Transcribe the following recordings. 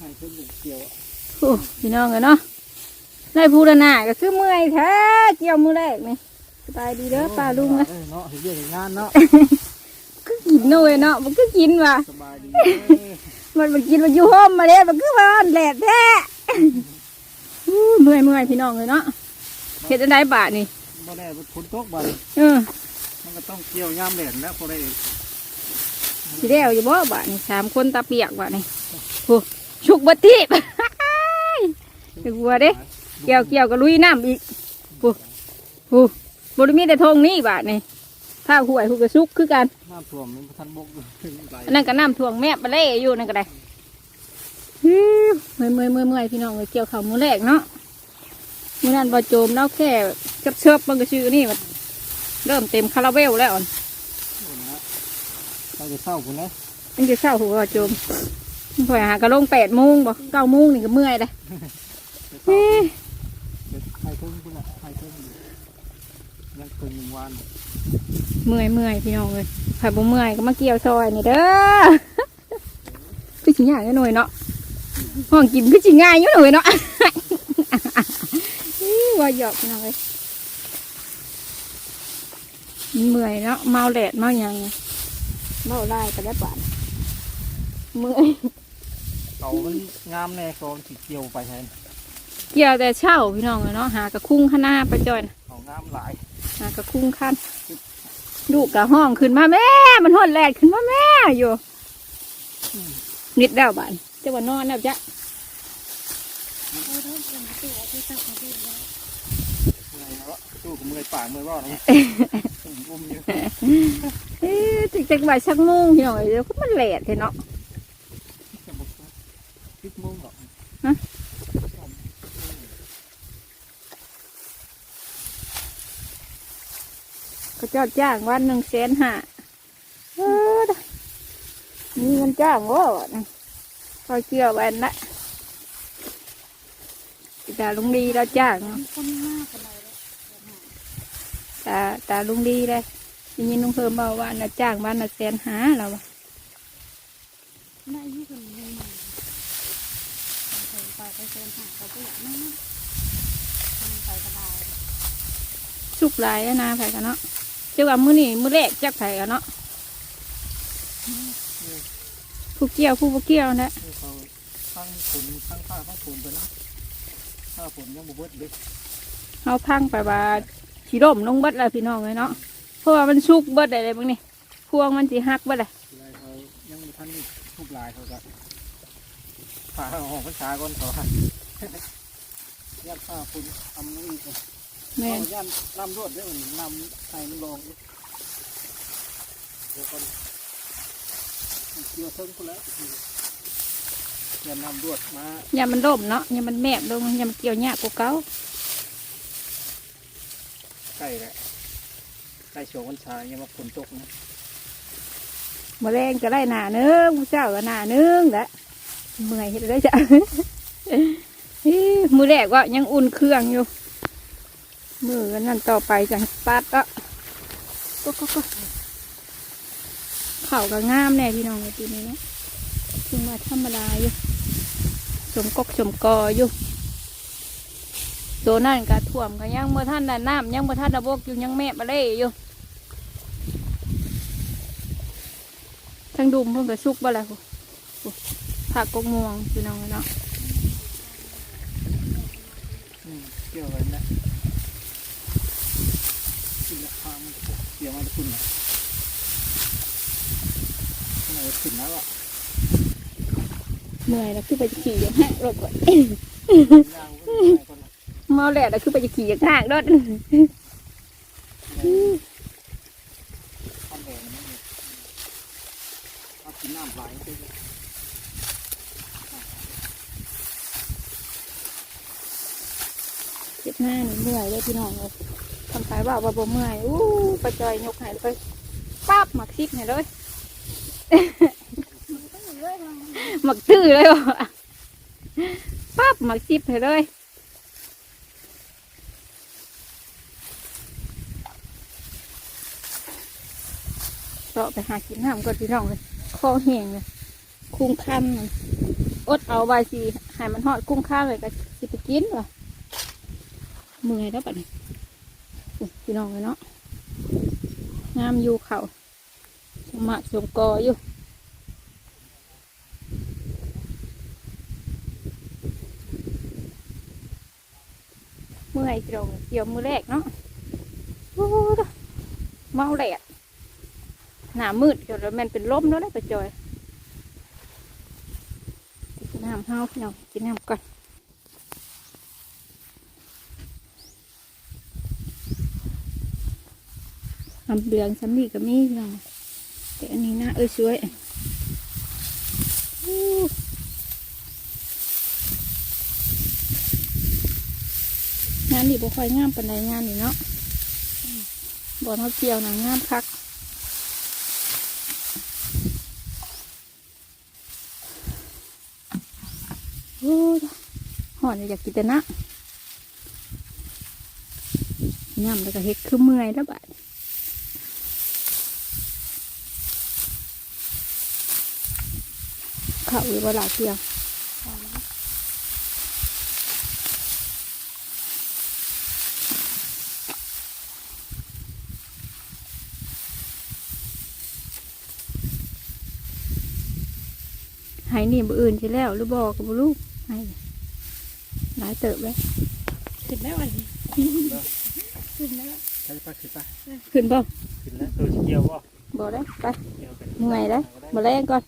ให้เพิ่นบุกเกี่ยวโอ้พี่น้องกันเนาะได้พูดหน้าก็คือเมื่อยแท้เกี่ยวมือแรกนี่สบายดีเด้อป้าลุงนะเออเนาะเห็นเรื่องเห็นงานเนาะก็กินหน่อยเนาะมันก็กินว่ะสบายดีมันมันกินมันอยู่ห้อมมาเด้มันคือว่ามันแหลดแท้อู้เมื่อยเมื่อยพี่น้องเลยเนาะเฮ็ดอันใดบาทนี่บ่ได้ฝนตกบ่ได้เออมันก็ต้องเกี่ยวยามแดดแล้วพอได้สิได้เอาอยู่บ่บาทนี่สามคนตาเปียกบาทนี่โอ้ ชุกบัติบจะกลัวเด้เกี่ยวเกี่ยวกับลุยน้ำอีกปูปูบริมีแต่ทงนี่บาทนี่ถ้าห่วยหูกระซุกคือกันน้ำท่วมมันบ่ทันบกไหลอันนั้นก็น้ำท่วงแม่ปลาเล่อยู่นั่นก็ได้ฮิ้วเมื่อยเมื่อยเมื่อยเมื่อยพี่น้องเลยเกี่ยวเขาวมือแรกเนาะมือนั้นบอโจมเนาแค่เชิบเชิบๆมันก็ชื่อนี่มันเริ่มเต็มคาราเบลแล้วอ่อนเราจะเศร้าคุณนะมันจะเศร้าหัวบอโจม พอยหากระลงแปดโมงบ่เก้าโมงนี่ก็เมื่อยเลยจะเศร้าใครเพิ่งคุณอะใครเพิ่งยังเพิ่งยังวันเมื่อยเมื่อยพี่น้องเลยใครบ่เมื่อยก็มาเกี่ยวซอยนี่เด้อคือสิง่ายหน่อยเนาะห้องกินคือสิง่ายอยู่หน่อยเนาะอี้ว่าหยอกพี่น้องเลยเมื่อยเนาะเมาแดดเมาหยังเมาไล่ก็ได้บาดเมื่อย เขามันงามแน่เขาสิเกี่ยวไปแทนเกี่ยวแต่เช่าพี่น้องเลยเนาะหากระคุ้งข้างหน้าไปจอยนะเขางามหลายหากระคุ้งขั้นลูกกะห้องขึ้นมาแม่ มันหดแลดขึ้นมาแม่อยู่ นิดเดียวบาดจะว่านอนแล้วจ้ะไงเนาะตู้กับมือปากมือว่านะอุ้มอยู่เอ๊ะจักจักบ่ายชักโมุงพี่น้องเอ้ยเดี๋ยวก็มันแหลดเถอะเนาะจะบอกว่า ปิดโมงหรอกเขาเจ้าจ้างวันหนึ่งแสนห้าเออมีเงินจ้างวะคอยเกี่ยวแวนละตาลุงดีเราจ้างตาตาลุงดีเลยยินลุงเพิ่มเบาว่าน่ะจ้างวันน่ะแสนห้าเราอะ ไม่ยี่คนไม่มาเคยไปไปเชิญหาเขาก็อยากนั่งทำไปสบาย สุกหลายอะนะไผกันเนาะเจ้าว่ามื้อนี้มื้อแรกจักไผกันเนาะผู้เกี่ยวผู้บ่เกี่ยวนะคือเขาข้างฝนข้างผ้าข้างฝนไปนะถ้าฝนยังบุบเบิดเด็กเอาพังไปว่าสีร่มลงเบิดแล้วพี่น้องเลยเนาะเพราะว่ามันสุกเบิดอะไรบ้างนี่พวงมันสีหักเบิดเลยทีไรเขายังมีท่านทุกลายเขาก็ผ่าห้องพรรษาก่อนเขาว่ายัดผ้าฝนทำนี่ก่อน แม่นเอาย่านนำรวดเรื่องนำใส่มันลองดิเดี๋ยวก่อนเกี่ยวเพิ่งคนแล้วอย่านำรวดมาอย่ามันร่มเนาะอย่ามันแมบลงอย่ามันเกี่ยวหยากกว่าเก่าใกล้แล้วใกล้โชว์วันชายยังมาฝนตกนะเมื่อแรงก็ได้หนาเนึงมื้อเจ้าก็หนาเนึงแหละเมื่อยเห็ดได้จ้ะอี้มือแรกว่ายังอุ่นเครื่องอยู่ มือกันนั่นต่อไปจังปัดก็ก็ก็ก็เข่าก็ง่ามแน่พี่น้องในปีนี้นะถึงว่าธรรมดาอยู่สมกกสมกออยู่ตัวนั่นก็ท่วมก็ยังเมื่อท่านน่ะน้ำยังเมื่อท่านระบกอยู่ยังแม่บะเล่อยู่ทั้งดุมเพิ่งก็สุกบ่ละกูกูผักกกม่วงพี่น้องเนาะเกี่ยวอะไรนะขึ้นละพา มันเกี่ยวมันขึ้นละข้างในขึ้นแล้วอะเมื่อยแล้วคือไปจะขี่ย่างห้างรถก่อนยางก็ไม่คนละเมาแล้วแล้วคือไปจะขี่ย่างห้างรถหวนมันเนี่ยเอากินน้ำไหลไปเลยเจ็บหน้านี่เมื่อยเลยพี่น้องเลยายว่าว่าบ่เมื่อยอู้ประจอยยกหายไปปั๊บหมักซิกให้เลยหมักตื้อเลยว่ะปั๊บหมักซิบให้เลยเราไปหากินน้ำก่อนพี่น้องเลยคอแห้งเลยคุ้งคันเลยอดเอาใบสีให้มันหอดกุ้งข้าเลยก็สิไปกินว่ะเมื่อยแล้วปะนี่ย พี่น้องเลยเนาะงามอยู่เขาสมะสมกออยู่เมื่อยตรงเกี่ยวมือแรกเนาะโอ้ยเมาแดดหน้ามืดเดี๋ยวแมันเป็นลมแล้วได้ปะจอยกินน้ำเฮาพี่น้องกินน้ำก่อนำเดืองสำลีก็มีพี่น้องแต่อันนี้นะเอ้ยสวยงานนี่บ่ค่อยงามปานใดงานนี่เนาะบ่อนเขาเกี่ยวหนังงามคักโอ้ยหอนอยากกินแต่นะย่ำแล้วก็เฮ็ดคือเมื่อยแล้วบาด เข้าหรือว่าหลายเที่ยวใหายนี่บ่อื่นใช่แล้ว หรือบอกกับลูกให้หลายเติบเลยขึ้นแล้วอันนี้ขึ้นแล้วใช่ปะคือปะขึ้นบ่ขึ้นแล้วตัวเกี่ยวบ่บอกได้ไปเกี่ยวกันเมื่อยแล้วมาแรงก่อน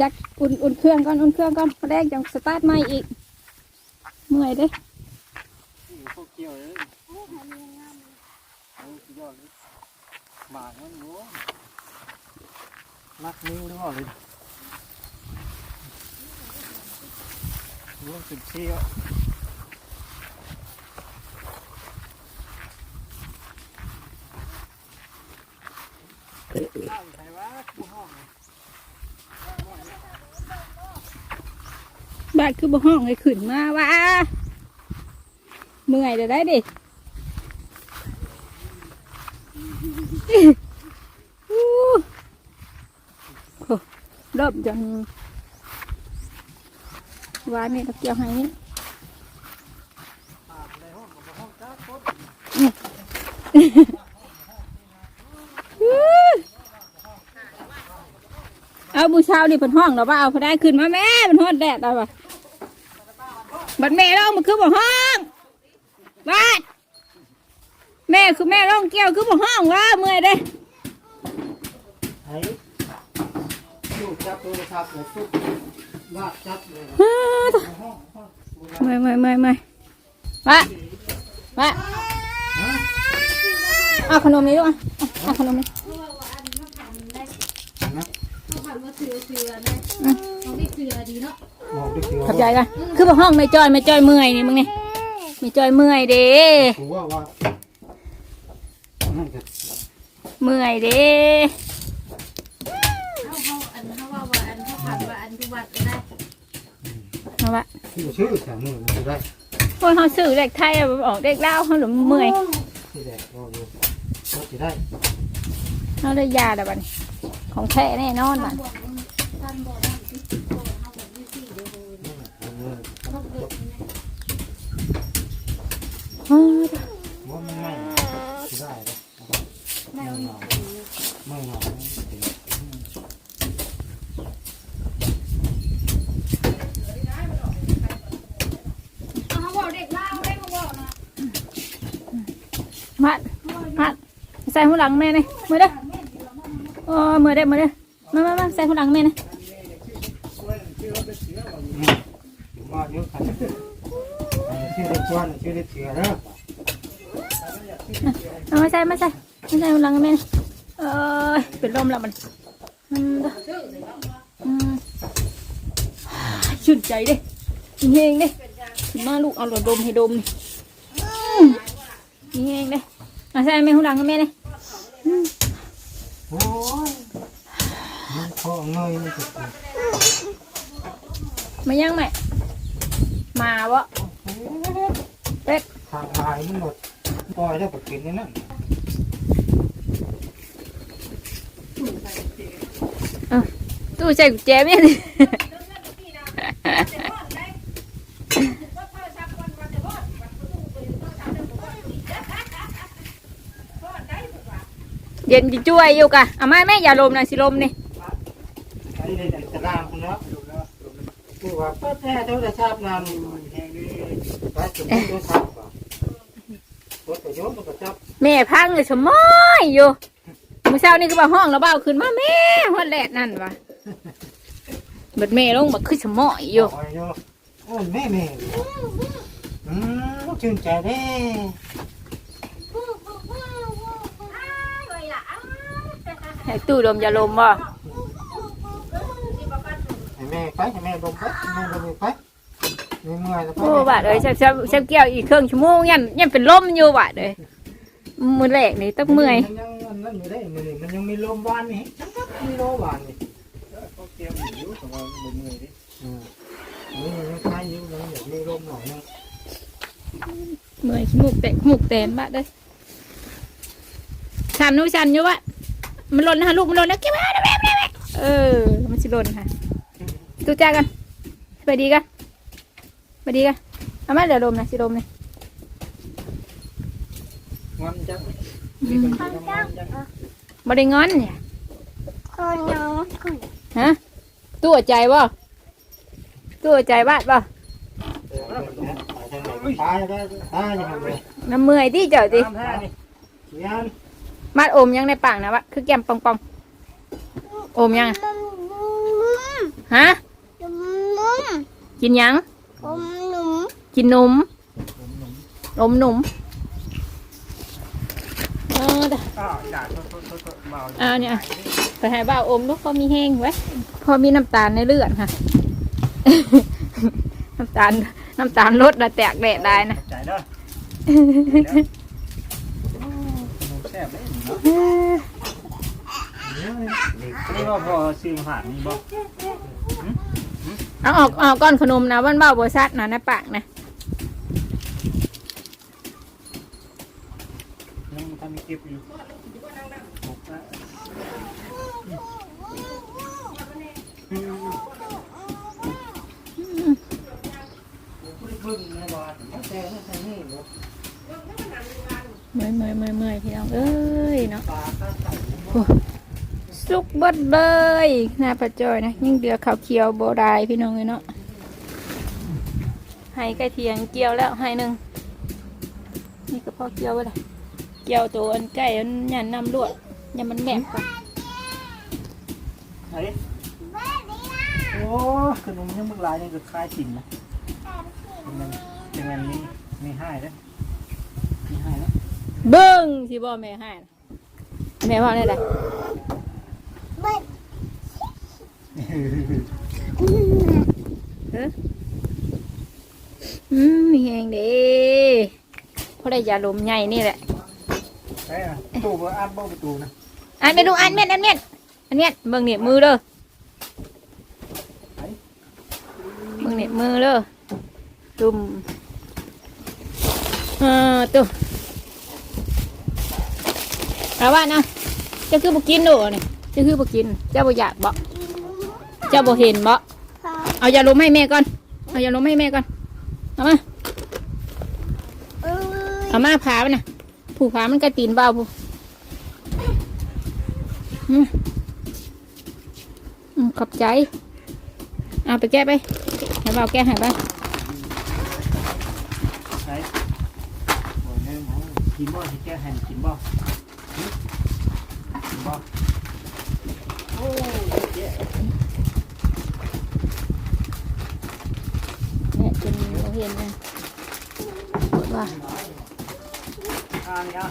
จากอุ่นอุ่นเครื่องก่อนอุ่นเครื่องก่อนมาแรงจังสตาร์ทใหม่อีกเมื่อยเด้นี่พวกเกี่ยวเลยโอ้สุดยอดเลยหมากมันโว้รักนิ้วหรือเปล่าเลยรู้สึกเชี่ยว บ้านคือบ่ห้องให้ขึ้นมาว่าเมื่อยเดี๋ยวได้ดิเริ่มจังวานนี่ตะเกียวให้นี่เอาบูชาดิเพิ่นห้องเราว่าเอาพอได้ขึ้นมาแม่มันฮอดแดดเอาว่ะ บัดแม่ร้องมันคือบ่ห้องบ้านแม่คือแม่ร้องเกี่ยวคือบ่ห้องว่าเมื่อยเด้ไอ้ลูกจับโทรศัพท์เลยสุดลากจับเลยอ้าวตะเมื่อยเมื่อยเมื่อยเมื่อยมามาเอาขนมนี้ด้วยเอาขนมนี้เขา ผ่านว่าเสือเสือนะเขาไม่เสือดีเนาะมองด้วยเกี่ยวขอบใจกันคือบ่ห้องไม่จอยไม่จอยเมื่อยนี่มึงนี่ไม่จอยเมื่อยเด้ผมว่าว่านั่นก็เมื่อยเด้เขาเขาอันเขาว่าว่าอันเขาผ่านว่าอันทุวัดได้เอาวะที่ชื่อแต่มือมันจะได้พวกเขาซื้อเด็กไทยเอาออกเด็กลาวเขาหรือเมื่อยที่แดกก็ดูก็จะได้เขาได้ยาแต่บัดน ของแท้แน่นอนบัดบอกท่านบอกท่านที่บอกเขาบอกที่สี่เดียวเลยเขาเกิดอ้าวว่ามันไม่จะได้เลยแม่วิ่งไม่หนาวเขาบอกเด็กเล่าได้เขาบอกนะมัดมัดใส่หัวหลังแม่นี่มือเด้อ โอ้มือเด้อมือเด้อมามามาใส่หัวหลังแม่นี่มาเยอะกันชื่อเด็กชวนชื่อเด็กเสือเนาะเอามาใส่มาใส่มาใส่หัวหลังแม่นี่เอ้ยเป็นลมแล้วมันมันเด้ออืมชื่นใจเด้เฮงเด้ขึ้นมาลูกเอาหลอดดมให้ดมนี่เฮงเด้เอาใส่แม่หัวหลังแม่นี่ โอ้ยมันคอเงยมันจะมายังไหมมาวะเป็ดทางลายมันหมดปล่อยแล้วก็กินนี่นั่นตู้ใส่กุญแจแม่ เย็นจะช่วยอยู่กะเอามาแม่อย่าลมนะสิลมนี่อ้นี่ตะรางเนาะคือว่าป้าแท้เท่าจะทราบนานแห่งนี้ไปถึงตัวทราบป่ะรถก็โยนมันก็จับแม่พังเลยสมอยอยู่เมื่อเช้านี่ก็มาห้องแล้วเบ้าขึ้นมาแม่ฮอดแลดนั่นวะเบิดแม่ลงบักคือสมอยอยู่โอ้ยแม่แม่อืมชื่นใจเด้ ให้ตู้ลมอย่าลมบ่ให้แม่ไปให้แม่ลงไปให้แม่ลงไปมีเมื่อยแล้วไปโอ้บาดเอ้ยเช้าเช้าเช้าเกี่ยวอีกเครื่องชั่วโมงยันยันเป็นลมอยู่บาดเอ้ยมือแรกนี่ต้องเมื่อยมันยังมันนั่นอยู่ได้มือนี่มันยังมีลมบานนี่มีลมบานนี่เขาเตรียมอยู่แต่ว่าบ่เมื่อยดิอืมนี่มันยังคลายอยู่ยังอยากมีลมหน่อยนึงเมื่อยขี้มูกแตกหมูกแตนบาดเอ้ยชันนู้ชันอยู่วะ มันหล่นนะลูกมันหล่นนะเก็บไว้นะแม่แม่แม่เออ มันสิหล่นค่ะตู้จ้ากันไปดีกันไปดีกันเอามาเดี๋ยวลมนะสิลมนี่งอนจังมีคนทำงานจังบ่ได้งอนเนี่ยคนน้องคนฮะตัวใจบ่ตัวใจบาดบ่ตายได้ตายยังไงเลยน้ำเมื่อยที่เจ้าติตา มท่านี่ยันมาดอมยังในปากนะวะคือแก้มปองปองอมยังอะนุ่มนุ่มฮะนุ่มนุ่มกินยังอมนุ่มกินนมอมหนุ่มเออเด้ออ้าวด่าโทษโทษโทษโทษเบาอ่าเนี่ยไปให้บ้าอมลูกพอมีแห้งไว้พอมีน้ำตาลในเลือดค่ะน้ำตาลน้ำตาลลดนะแตกแดดได้นะใจเด้อหนูแซ่บเลยเนี่ว่าพอซื้อมาผ่านบ่เอาออกเอาก้อนขนมนะวันเบ้าบซัดนะในปากนะยังทำมีเก็บอยู่พึ่งในบ้านแต่ไม่ใช่นี่ เมื่อยเมื่อยเมื่อยเมื่อยพี่น้องเอ้ยเนาะปลาข้าวใส่สุกเบดเลยหน้าประจอยนะยิ่งเดือขาวเขียวโบรายพี่น้องเลยเนาะให้ใกล้เทียงเกี่ยวแล้วให้หนึ่งนี่ก็พอเกี่ยวไว้เลยเกี่ยวตัวอันใกล้อันยันน้ำลวดยันมันแหนบก่อนไหนโอ้ขนมยังมึกลายยังก็คล้ายถิ่นนะมันเป็นมันมีมีให้เด้อมีให้แล้ว เบิ้งสิบ่แม่ให้นะแม่พ่อได้ไดเบ็ดอืมมีแหงเด้เพราะได้ยาลมใหญ่นี่แหละเอ้ยตู้ก็อัดบ่ประตูนะอันเมนูอันเม็ดอันเม็ดอันเม็ดเบิ่งเนี่ยมือเด้อเบิ่งเนี่ยมือเด้อตุ่มเออตุ่ม เอาว่านะเจะคือบ่กินโดนี่เจะคือบ่กินเจ้าบ่อยากบ่เจ้าบ่เห็นบ่พอเอายาลมให้แม่ก่อนเอายาลมให้แม่ก่อนเอามาเอ้ยเอามาผามันนะผูกผามันกระตีนเบาผูอืมอืมขอบใจ เอาไปแก้ไปให้เบาแก้ให้ไปไหนโอ้ยแม่หมอกินบ่ที่แกให้กินบ่หึ กินบ่โอ้ยเจ๊เนี่ยจนเราเห็นนะว่าอ่านี่อะ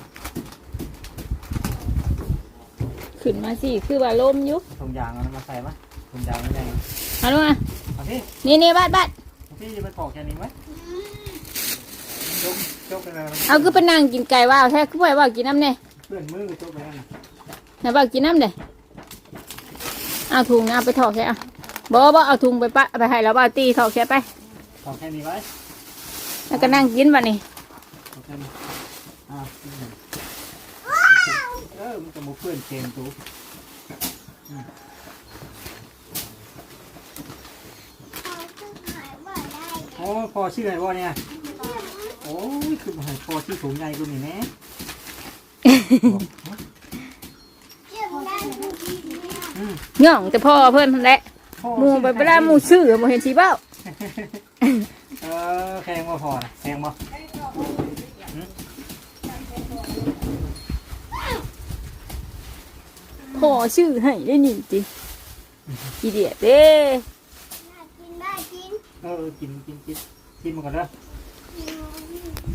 ขึ้นมาสิคือว่าลมอยู่ถุงยางเอามาใส่มะถุงยางไม่ได้เอาลูกมาเอาพี่นี่นี่บ้านบ้านพี่จะไปปอกแค่นี้ไหมจกจกไปเลยเอาคือไปนั่งกินไก่ว่าวแท้คือไปว่ากินน้ำเนี่ยเพื่อนมือจกไปนั่นน่ะ ไหนว่ากินน้ำเลยเอาถุงเอาไปถอกแค่เอาบอกว่าเอาถุงไปปะไปให้แล้วว่าตีถอกแค่ไปปอกแค่นี้ไว้แล้วก็นั่งกินบ่นี่ปอกแค่นี้อ่าเออมันก็มาเพื่อนเกมตูโอ้พอชื่ออะไรวะเนี่ยโอ้ยคือมาให้พอชื่อสูงใหญ่กูนี่แน่อืม ย่องแต่พ่อเพิ่นนั่นแหละพ่อหมูไปเวลาหมูซื้อบ่เห็นสิเบ้าเออแพงว่าพอนะแพงบ่พ่อซื้อให้ได้นี่ติอีเดียดเด้เออกินกินกินกินมาก่อนเด้อ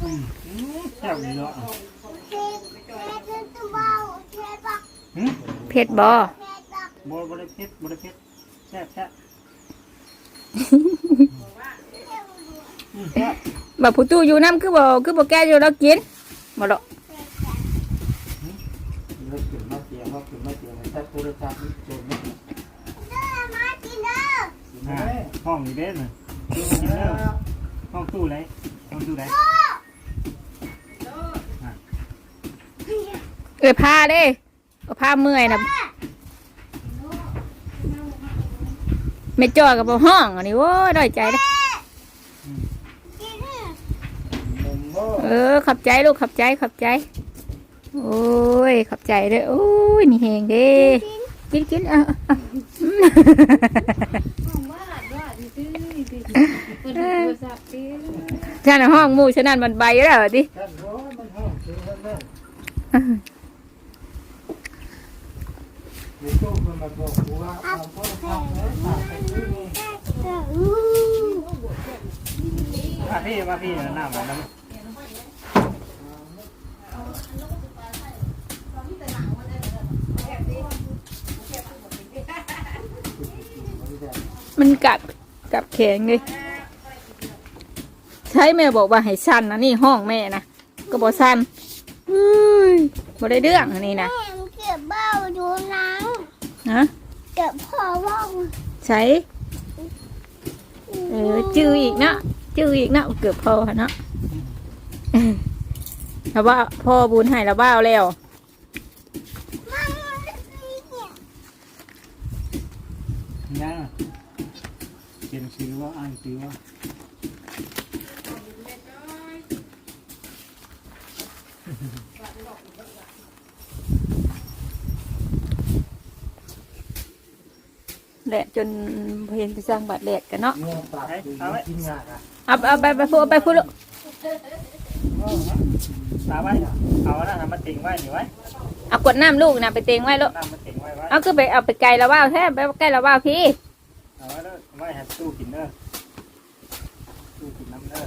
อืมอืมแซ่บดีเนาะหืมเผ็ดบ่ บ่บ่ได้เผ็ดบ่ได้เผ็ดแซ่บแซ่บอืมแซ่บบ่ผู้ตู้อยู่น้ำคือบ่คือบ่แก้อยู่แล้วกินบ่ดอกเราถึงมาเตียงเราถึงมาเตียงแต่โทรศัพท์นี่โจมไม่อ่าห้องนี้เด้อน่ะกินเด้อห้องตู้ไหนห้องตู้ไหนเอ้ยพาเด้เอาพาเมื่อยน่ะ ไม่จ่อกับบ่ห้องอันนี้โว้ยด้อยใจเด้อนมโม่เออขับใจลูกขับใจขับใจ โอ้ยขับใจเด้อโอ้ยนี่แหงเด้กินกินอะอะผมว่าว่าดื้อดื้อเปิดโทรศัพท์ดิฉันน่ะห้องหมู่ฉะนั้นมันใบแล้วดิกันร้อนมันห้องคือมันนั่นในตู้ มันมาบอกกูว่าเอาโทรศัพท์แล้วฝากไปซื้อนี่มาพี่มาพี่หน้ามันน้ำมันกัดกับแข็งเลยใช้แม่บอกว่าให้สั้นนะนี่ห้องแม่นะก็บอกสั้นอุ้ยบ่ได้เรื่องอันนี้นะเก็บเบ้าดูหนัง นะเก็บพ่อว่องใช้เออจื้ออีกเนาะจื้ออีกเนาะเกือบพอเนาะเออแล้วว่าพ่อบุญให้แล้วบ้าวแล้วมันเนี่ยยังเขียนชื่อว่าอ่านชื่อว่า แหละจนเห็นไปสร้างบาดแหลกกันเนาะเมื่อปากเอาไว้กินงาอะเอาเอาไปไปพูดเอาไปพูดลูกตาไว้เอาหน้าทำมาติ่งไว้หนิไว้เอากดน้ำลูกนะไปเตงไว้ลูกหน้ามาติ่งไว้ไว้เอาคือไปเอาไปไกลแล้วว่าวแท้ไปใกล้แล้วว่าวพี่เอาไว้แล้วไว้ให้ตู้กินเด้อตู้กินน้ำเด้อ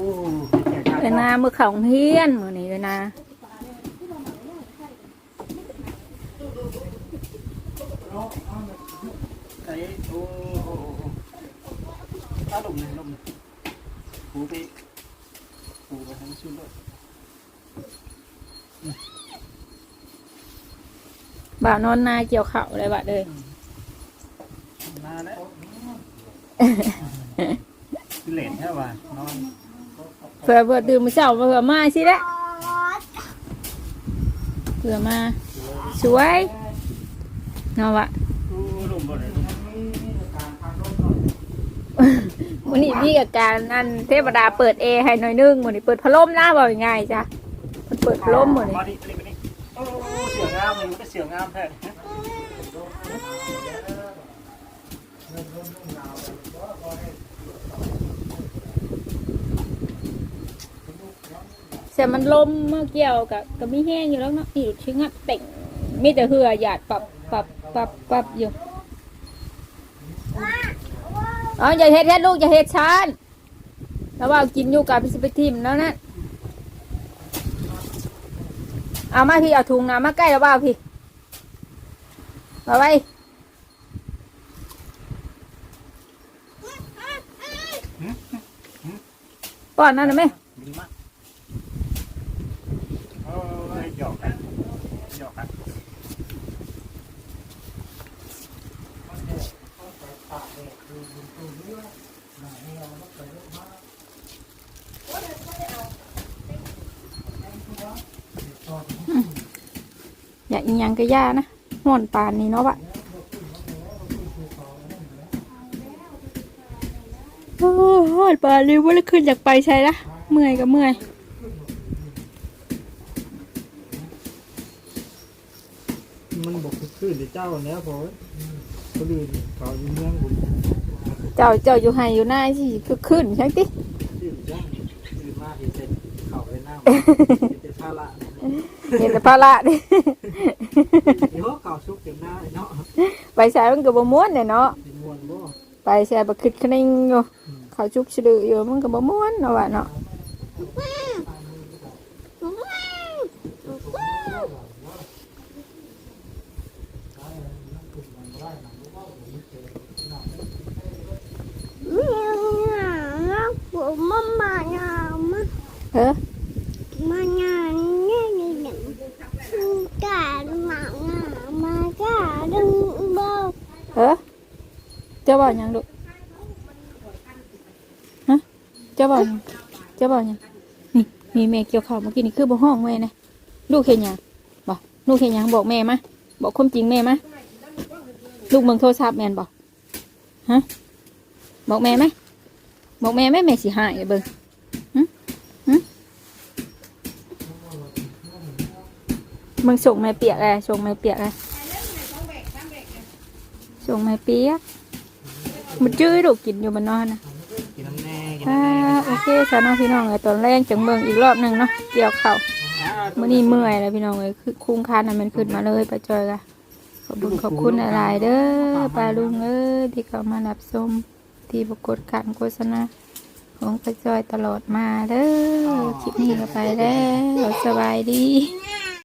โอ้เก่งเวนามือของเฮียนมือนี้เวนาใส่โอ้โหถ้าลมหนึ่งลมหนึ่งหูไปหูไปทั้งชุดเลยบ่าวนอนนาเกี่ยวเข่าวเลยบ่าเลยมาแล้วคือเหลนใช่ป่ะนอนเผื่อเผื่อตื่นมาเช้าเผื่อมาสิละเผื่อมาสวยเนาะวะอู้ลมบ่เลยวันนี้พี่กับการนั่นเทวดาเปิดเอร์ให้หน่อยนึงวันนี้เปิดพัดลมนะบอกง่ายๆจ้ะมันเปิดพัดลมหมดเลยมาดิมาดิมาดิโอ้เสียงงามเลยมันก็เสียงงามแท้ แต่มันลมเมื่อเกี่ยวกับก็มีแห้งอยู่แล้วเนาะนี่ชิ้งัดเต่งมีแต่เหือหยาดปรับปรับปรับปรับอยู่อ๋ออย่าเฮ็ดแค่ลูกอย่าเฮ็ดชานแล้วว่ากินอยู่กับพิสไปทิมแล้วนะเอามาพี่เอาถุงน้ำมาใกล้แล้วว่าพี่เอาไว้ป้อนนั่นนะแม่ดีมากโอ้ยเจ หยอกกันหยอกกัน อย่าอีหยังก็ย่านะห่อนปานนี่เนาะวะโอ้ห่อนปานนี่ว่าแล้วขึ้นจากไปใช่ละเมื่อยก็เมื่อยมันบอกคือเจ้าแล้วพอคนอื่นเขาอยู่เมืองบุญเจ้าเจ้าอยู่ไห้อยู่หน้าสิคือขึ้นใช่ติชื่อจ้างชื่อมากเห็นเป็นเขาเลยหน้าเป็นภาระเห็นแต่ปลาละดิ ไปใส่มันก็บ่ม้วนเนี่ยเนาะเป็นมวนบ่ไปใส่บักคิดคะแนนอยู่เขาชุกชะดืออยู่มันก็บ่ม้วนเนาะวะเนาะผมมามาหนามาเออมาหนาเนี่ยนี่ หนึ่งกาหนาหนามาจ้าดึงเบาเออเจ้าบอกหยังลูกฮะเจ้าบอกหยังเจ้าบอกหยังนี่มีแม่เกี่ยวข้าวเมื่อกี้นี่คือบ่ห้องแม่นะลูกเห็นยังบอกลูกเห็นยังบอกแม่มาบอกความจริงแม่มาลูกเมืองโทรศัพท์แม่นบอกฮะบอกแม่ไหมบอกแม่ไหมแม่สิหายเบิ่งหึหึ มึงส่งแม่เปียกอะไรส่งแม่เปียกอะไรส่งแม่เปียกมันจื้อลูกกินอยู่มันนอนนะกินน้ำแน่กินอ่าน้ำแน่โอเคสาวน้องพี่น้องเลยตอนแรกจังเบิ่งอีกรอบหนึ่งเนาะเกี่ยวเข่ามื่อนี้เมื่อยแล้วพี่น้องเลยคือคุ้งคานน่ะมันขึ้นมาเลยไปจอยกะขอบคุณขอบคุณหลายๆเด้อปลาลุงเอ้ยที่เข้ามารับชมที่ปรากฏการโฆษณาของไปจอยตลอดมาเด้อคลิปนี้ก็ไปแล้วสบายดี